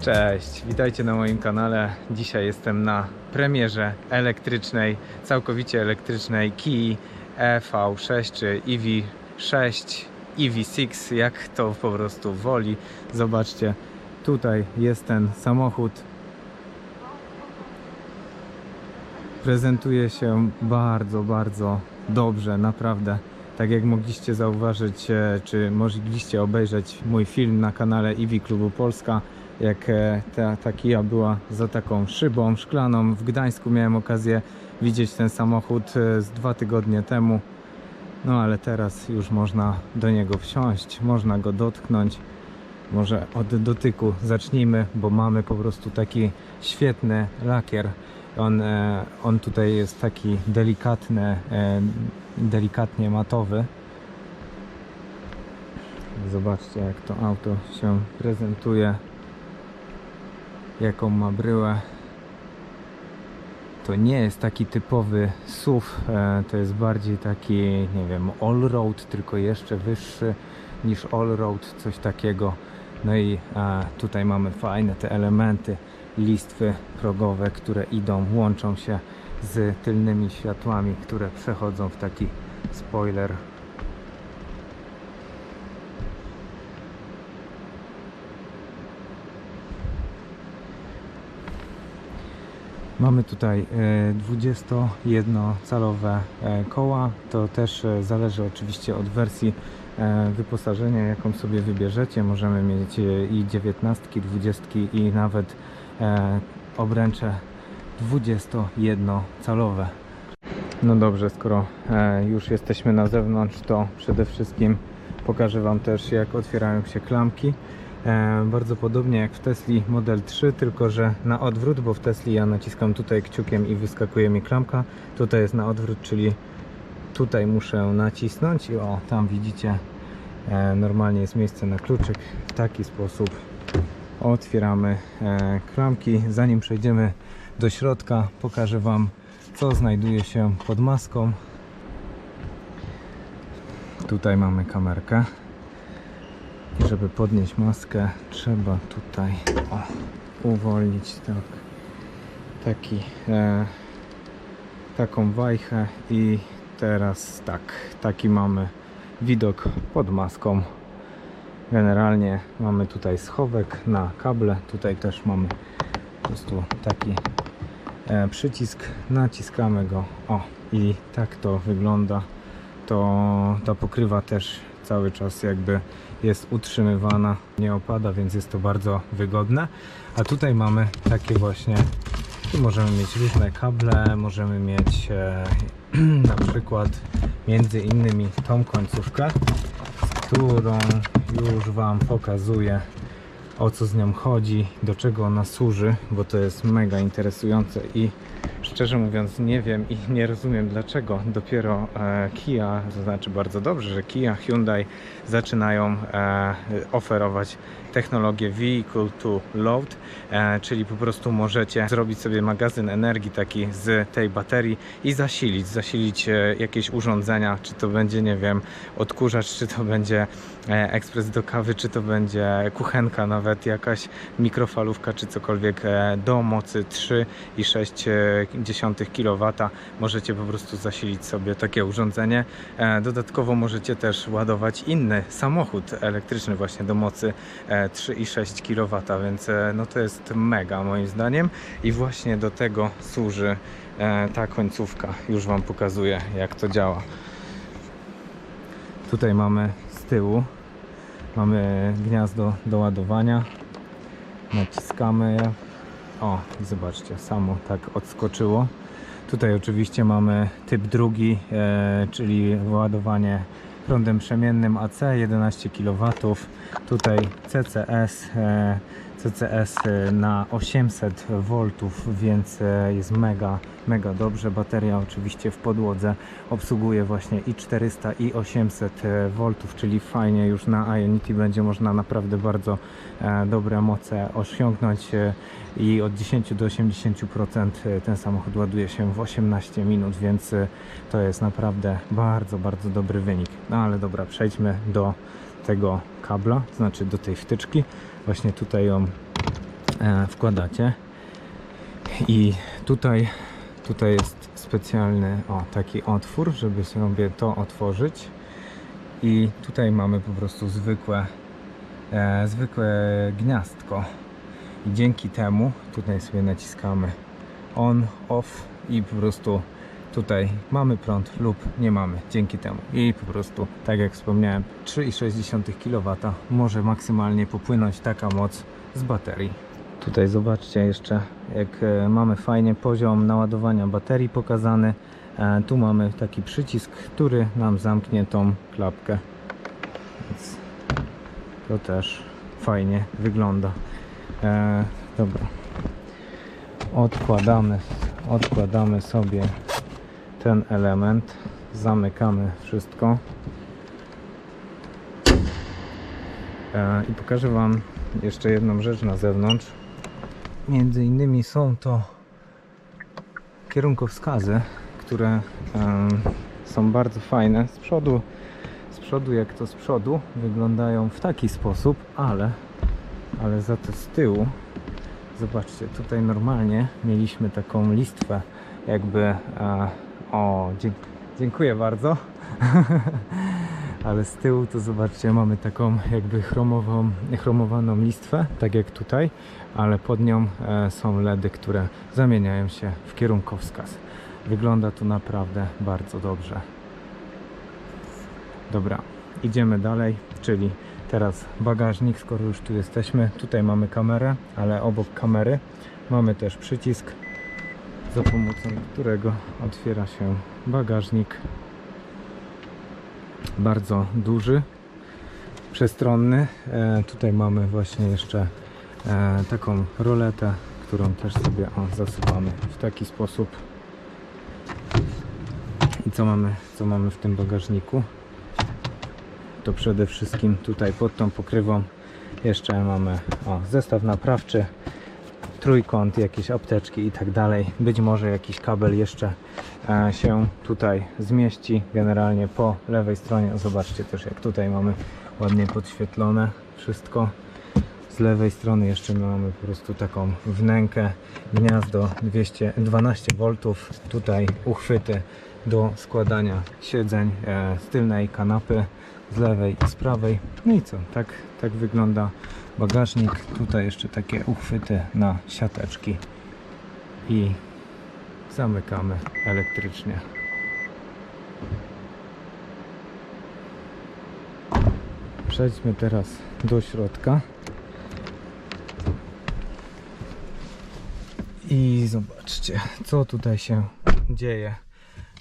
Cześć, witajcie na moim kanale. Dzisiaj jestem na premierze elektrycznej, całkowicie elektrycznej Kii EV6 czy EV6, EV6, jak to po prostu woli. Zobaczcie, tutaj jest ten samochód. Prezentuje się bardzo, bardzo dobrze, naprawdę. Tak jak mogliście zauważyć, e, czy mogliście obejrzeć mój film na kanale EV Klubu Polska, jak e, ta, ta była za taką szybą szklaną. W Gdańsku miałem okazję widzieć ten samochód e, z dwa tygodnie temu. No ale teraz już można do niego wsiąść, można go dotknąć. Może od dotyku zacznijmy, bo mamy po prostu taki świetny lakier. On, e, on tutaj jest taki delikatny, delikatnie matowy. Zobaczcie jak to auto się prezentuje jaką ma bryłę. To nie jest taki typowy SUV, e, to jest bardziej taki, nie wiem, all-road, tylko jeszcze wyższy niż all-road, coś takiego. No i tutaj mamy fajne te elementy, listwy progowe, które idą, łączą się z tylnymi światłami, które przechodzą w taki spoiler Mamy tutaj e, 21-calowe e, koła. To też e, zależy oczywiście od wersji e, wyposażenia, jaką sobie wybierzecie. Możemy mieć e, i 19, 20 i nawet e, obręcze 21-calowe. No dobrze, skoro e, już jesteśmy na zewnątrz, to przede wszystkim pokażę Wam też jak otwierają się klamki. E, bardzo podobnie jak w Tesli Model 3, tylko że na odwrót, bo w Tesli ja naciskam tutaj kciukiem i wyskakuje mi klamka. Tutaj jest na odwrót, czyli tutaj muszę nacisnąć i o, tam widzicie, e, normalnie jest miejsce na kluczyk. W taki sposób otwieramy e, klamki. Zanim przejdziemy do środka, pokażę Wam, co znajduje się pod maską. Tutaj mamy kamerkę. Żeby podnieść maskę, trzeba tutaj o, uwolnić tak, taki, e, taką wajchę i teraz tak, taki mamy widok pod maską. Generalnie mamy tutaj schowek na kable, tutaj też mamy po prostu taki e, przycisk, naciskamy go, o i tak to wygląda. To ta pokrywa też cały czas jakby jest utrzymywana, nie opada, więc jest to bardzo wygodne. A tutaj mamy takie właśnie, tu możemy mieć różne kable, możemy mieć e, na przykład między innymi tą końcówkę, którą już Wam pokazuję o co z nią chodzi, do czego ona służy, bo to jest mega interesujące i szczerze mówiąc nie wiem i nie rozumiem dlaczego dopiero e, Kia, to znaczy bardzo dobrze, że Kia, Hyundai zaczynają e, oferować technologię Vehicle to Load, e, czyli po prostu możecie zrobić sobie magazyn energii taki z tej baterii i zasilić, zasilić jakieś urządzenia, czy to będzie, nie wiem, odkurzacz, czy to będzie ekspres do kawy, czy to będzie kuchenka nawet jakaś mikrofalówka, czy cokolwiek do mocy 3,6 kW możecie po prostu zasilić sobie takie urządzenie. E, Dodatkowo możecie też ładować inny samochód elektryczny właśnie do mocy e, 3,6 kW, więc e, no to jest mega moim zdaniem i właśnie do tego służy e, ta końcówka. Już Wam pokazuję jak to działa. Tutaj mamy z tyłu mamy gniazdo do ładowania. Naciskamy je. O, zobaczcie, samo tak odskoczyło. Tutaj oczywiście mamy typ drugi, e, czyli ładowanie prądem przemiennym AC 11 kW. Tutaj CCS, e, CCS e, na 800 V, więc e, jest mega, mega dobrze. Bateria oczywiście w podłodze obsługuje właśnie i 400 i 800 V, czyli fajnie już na Ionity będzie można naprawdę bardzo e, dobre moce osiągnąć i od 10 do 80% ten samochód ładuje się w 18 minut, więc to jest naprawdę bardzo, bardzo dobry wynik. No ale dobra, przejdźmy do tego kabla, to znaczy do tej wtyczki. Właśnie tutaj ją e, wkładacie. I tutaj, tutaj jest specjalny o, taki otwór, żeby sobie to otworzyć. I tutaj mamy po prostu zwykłe, e, zwykłe gniazdko. I dzięki temu tutaj sobie naciskamy on, off i po prostu tutaj mamy prąd lub nie mamy dzięki temu. I po prostu tak jak wspomniałem 3,6 kW może maksymalnie popłynąć taka moc z baterii. Tutaj zobaczcie jeszcze jak e, mamy fajnie poziom naładowania baterii pokazany. E, tu mamy taki przycisk który nam zamknie tą klapkę. Więc to też fajnie wygląda. E, dobra. Odkładamy odkładamy sobie ten element. Zamykamy wszystko. E, i pokażę wam jeszcze jedną rzecz na zewnątrz. Między innymi są to kierunkowskazy które są bardzo fajne. Z przodu z przodu jak to z przodu wyglądają w taki sposób ale ale za to z tyłu zobaczcie tutaj normalnie mieliśmy taką listwę jakby e, o dziękuję bardzo. Ale z tyłu to zobaczcie mamy taką jakby chromową, chromowaną listwę tak jak tutaj ale pod nią e, są LEDy, które zamieniają się w kierunkowskaz. Wygląda to naprawdę bardzo dobrze. Dobra idziemy dalej czyli teraz bagażnik skoro już tu jesteśmy. Tutaj mamy kamerę ale obok kamery mamy też przycisk za pomocą którego otwiera się bagażnik. Bardzo duży przestronny. E, tutaj mamy właśnie jeszcze e, taką roletę którą też sobie o, w taki sposób. I co mamy, co mamy w tym bagażniku? To przede wszystkim tutaj pod tą pokrywą jeszcze mamy o, zestaw naprawczy trójkąt, jakieś apteczki i tak dalej. Być może jakiś kabel jeszcze e, się tutaj zmieści. Generalnie po lewej stronie, zobaczcie też jak tutaj mamy ładnie podświetlone wszystko. Z lewej strony jeszcze mamy po prostu taką wnękę, gniazdo 212 V. Tutaj uchwyty do składania siedzeń e, z tylnej kanapy z lewej i z prawej. No i co? Tak, tak wygląda bagażnik. Tutaj jeszcze takie uchwyty na siateczki i zamykamy elektrycznie. Przejdźmy teraz do środka. I zobaczcie, co tutaj się dzieje.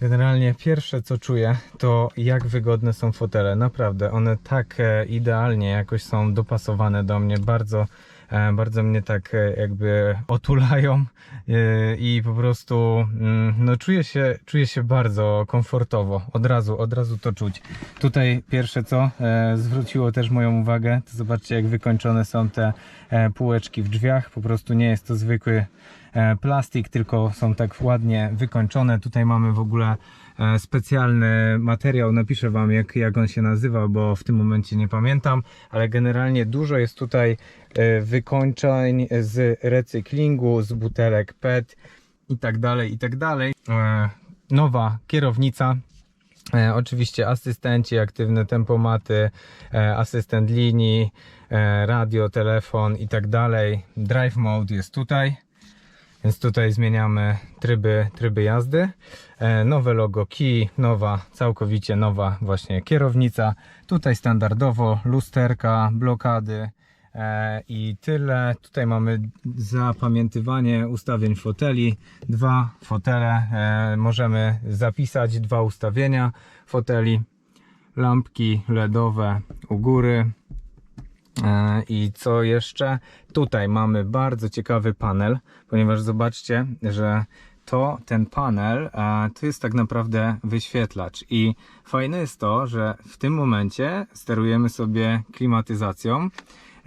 Generalnie pierwsze co czuję to jak wygodne są fotele. Naprawdę, one tak e, idealnie jakoś są dopasowane do mnie. Bardzo, e, bardzo mnie tak e, jakby otulają i po prostu mm, no czuję się, czuję się bardzo komfortowo. Od razu, od razu to czuć. Tutaj pierwsze co zwróciło też moją uwagę, to zobaczcie jak wykończone są te półeczki w drzwiach. Po prostu nie jest to zwykły plastik, tylko są tak ładnie wykończone. Tutaj mamy w ogóle e, specjalny materiał, napiszę Wam jak, jak on się nazywa, bo w tym momencie nie pamiętam, ale generalnie dużo jest tutaj e, wykończeń z recyklingu, z butelek PET i tak dalej, i tak dalej. E, Nowa kierownica, E, oczywiście asystenci, aktywne tempomaty, e, asystent linii, e, radio, telefon i tak dalej. Drive mode jest tutaj, więc tutaj zmieniamy tryby, tryby jazdy. E, nowe logo key, nowa, całkowicie nowa właśnie kierownica. Tutaj standardowo lusterka, blokady e, i tyle. Tutaj mamy zapamiętywanie ustawień foteli. Dwa fotele, e, możemy zapisać dwa ustawienia foteli. Lampki LEDowe u góry. E, I co jeszcze? Tutaj mamy bardzo ciekawy panel, ponieważ zobaczcie, że to ten panel e, to jest tak naprawdę wyświetlacz. I fajne jest to, że w tym momencie sterujemy sobie klimatyzacją.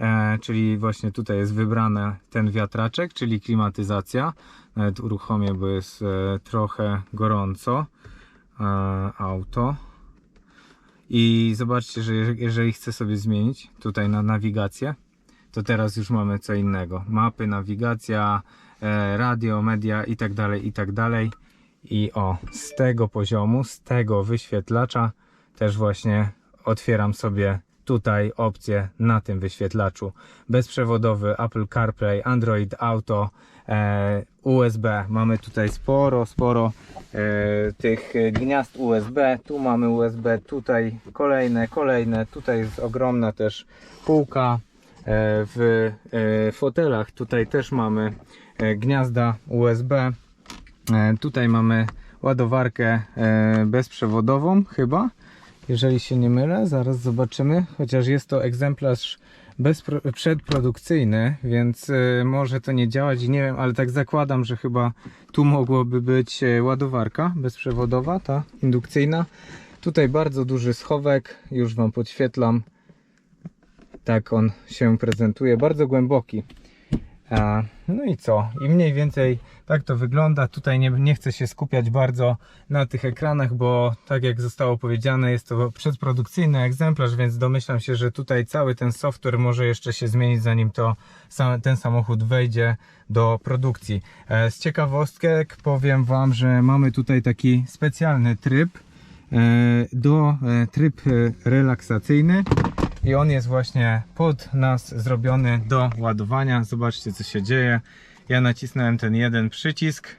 E, czyli właśnie tutaj jest wybrany ten wiatraczek, czyli klimatyzacja. Nawet uruchomię, bo jest trochę gorąco. Auto. I zobaczcie, że jeżeli- chcę sobie zmienić tutaj na nawigację, to teraz już mamy co innego. Mapy, nawigacja, e, radio, media i tak dalej, i tak dalej. I o, z tego poziomu, z tego wyświetlacza też właśnie otwieram sobie tutaj opcję na tym wyświetlaczu. Bezprzewodowy Apple CarPlay, Android Auto, e, USB. Mamy tutaj sporo, sporo e, tych gniazd USB. Tu mamy USB, tutaj kolejne, kolejne. Tutaj jest ogromna też półka. E, w fotelach tutaj też mamy gniazda USB. Tutaj mamy ładowarkę bezprzewodową chyba, jeżeli się nie mylę, zaraz zobaczymy, chociaż jest to egzemplarz przedprodukcyjny, więc e, może to nie działać nie wiem, ale tak zakładam, że chyba tu mogłoby być e, ładowarka bezprzewodowa, ta indukcyjna. Tutaj bardzo duży schowek, już Wam podświetlam. Tak on się prezentuje, bardzo głęboki. No i co? I mniej więcej tak to wygląda. Tutaj nie, nie chcę się skupiać bardzo na tych ekranach, bo tak jak zostało powiedziane, jest to przedprodukcyjny egzemplarz, więc domyślam się, że tutaj cały ten software może jeszcze się zmienić, zanim to ten samochód wejdzie do produkcji. E, Z ciekawostek powiem Wam, że mamy tutaj taki specjalny tryb e, do e, tryb relaksacyjny i on jest właśnie pod nas zrobiony do ładowania. Zobaczcie co się dzieje. Ja nacisnąłem ten jeden przycisk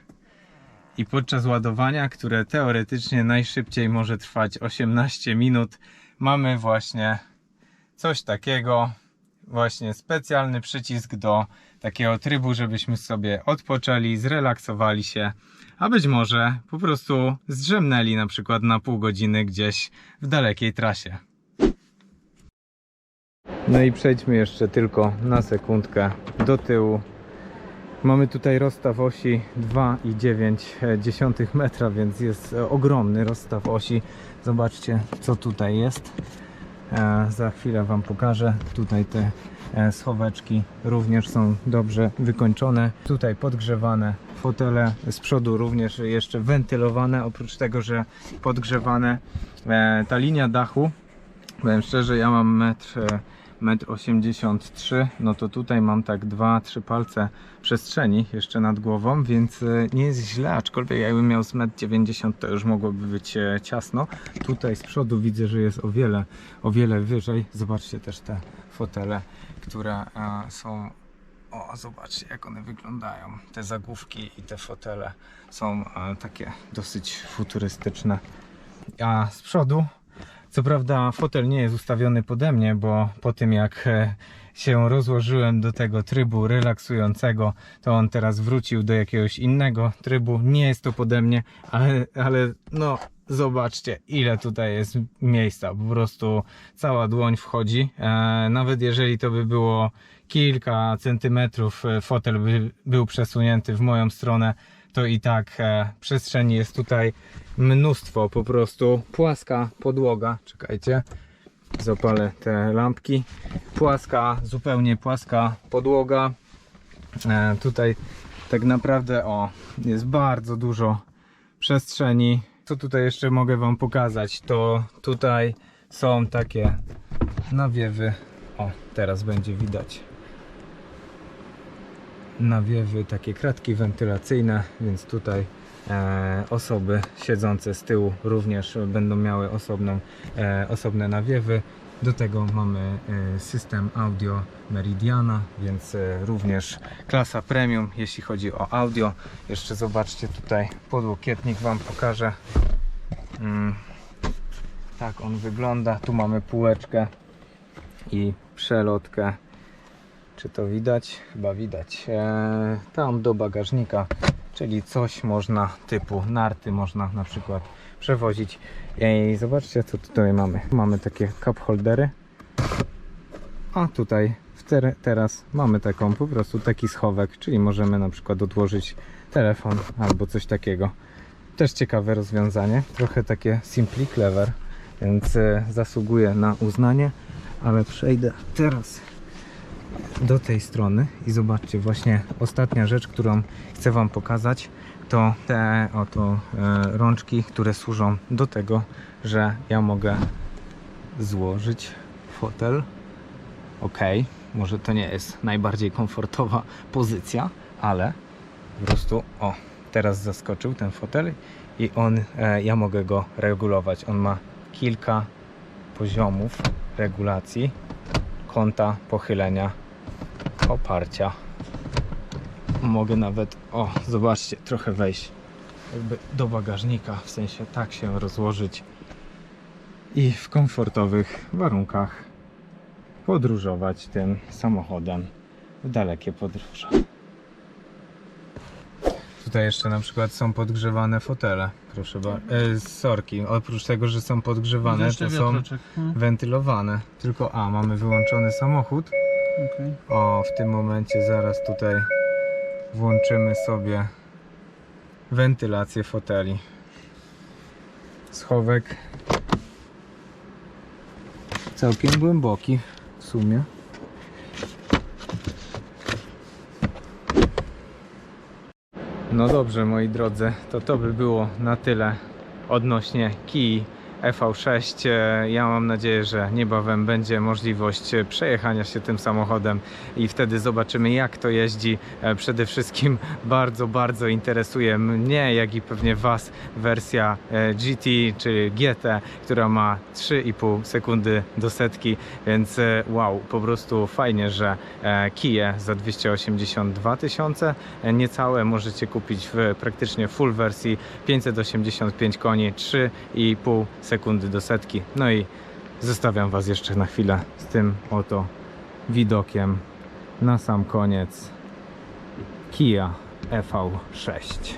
i podczas ładowania, które teoretycznie najszybciej może trwać 18 minut, mamy właśnie coś takiego. Właśnie specjalny przycisk do takiego trybu, żebyśmy sobie odpoczęli, zrelaksowali się, a być może po prostu zdrzemnęli na przykład na pół godziny gdzieś w dalekiej trasie. No i przejdźmy jeszcze tylko na sekundkę do tyłu. Mamy tutaj rozstaw osi 2,9 metra, więc jest e, ogromny rozstaw osi. Zobaczcie, co tutaj jest. E, za chwilę Wam pokażę. Tutaj te e, schoweczki również są dobrze wykończone. Tutaj podgrzewane fotele z przodu również jeszcze wentylowane. Oprócz tego, że podgrzewane e, ta linia dachu. Powiem szczerze, ja mam metr, e, metr 83, no to tutaj mam tak 2-3 palce przestrzeni jeszcze nad głową, więc e, nie jest źle, aczkolwiek jakbym miał z metr 90 to już mogłoby być e, ciasno. Tutaj z przodu widzę, że jest o wiele, o wiele wyżej. Zobaczcie też te fotele, które e, są o, zobaczcie jak one wyglądają. Te zagłówki i te fotele są takie dosyć futurystyczne. A z przodu co prawda fotel nie jest ustawiony pode mnie, bo po tym jak e, się rozłożyłem do tego trybu relaksującego, to on teraz wrócił do jakiegoś innego trybu. Nie jest to pode mnie, ale, ale no zobaczcie ile tutaj jest miejsca. Po prostu cała dłoń wchodzi. E, nawet jeżeli to by było kilka centymetrów, e, fotel by był przesunięty w moją stronę, to i tak przestrzeni jest tutaj mnóstwo, po prostu płaska podłoga. Czekajcie, zapalę te lampki. Płaska, zupełnie płaska podłoga. E, tutaj tak naprawdę o, jest bardzo dużo przestrzeni. Co tutaj jeszcze mogę Wam pokazać? To tutaj są takie nawiewy. O, teraz będzie widać nawiewy, takie kratki wentylacyjne, więc tutaj osoby siedzące z tyłu również będą miały osobną, e, osobne nawiewy. Do tego mamy e, system audio Meridiana, więc e, również klasa premium, jeśli chodzi o audio. Jeszcze zobaczcie tutaj podłokietnik Wam pokażę. Mm, tak on wygląda. Tu mamy półeczkę i przelotkę. Czy to widać? Chyba widać. Tam do bagażnika, czyli coś można typu narty można na przykład przewozić. I zobaczcie co tutaj mamy. Mamy takie cup holdery. A tutaj ter- teraz mamy taką po prostu taki schowek, czyli możemy na przykład odłożyć telefon albo coś takiego. Też ciekawe rozwiązanie, trochę takie simply clever, więc e, zasługuje na uznanie, ale przejdę teraz do tej strony i zobaczcie, właśnie ostatnia rzecz, którą chcę Wam pokazać, to te oto e, rączki, które służą do tego, że ja mogę złożyć fotel. Ok, Może to nie jest najbardziej komfortowa pozycja, ale po prostu, o, teraz zaskoczył ten fotel i on, e, ja mogę go regulować. On ma kilka poziomów regulacji kąta pochylenia oparcia. Mogę nawet, o, zobaczcie, trochę wejść jakby do bagażnika, w sensie tak się rozłożyć i w komfortowych warunkach podróżować tym samochodem w dalekie podróże. Tutaj jeszcze na przykład są podgrzewane fotele, proszę bardzo. E, sorki, oprócz tego, że są podgrzewane, to są. Hmm, wentylowane. Tylko a, mamy wyłączony samochód. O, w tym momencie zaraz tutaj włączymy sobie wentylację foteli. Schowek całkiem głęboki w sumie. No dobrze, moi drodzy, to to by było na tyle odnośnie Kii EV6. E, Ja mam nadzieję, że niebawem będzie możliwość e, przejechania się tym samochodem i wtedy zobaczymy jak to jeździ. E, Przede wszystkim bardzo, bardzo interesuje mnie, jak i pewnie Was wersja GT czy GT, która ma 3,5 sekundy do setki, więc wow, po prostu fajnie, że Kije za 282 tysiące niecałe możecie kupić w praktycznie full wersji 585 koni, 3,5 sekundy do setki. No i zostawiam Was jeszcze na chwilę z tym oto widokiem na sam koniec Kia EV6.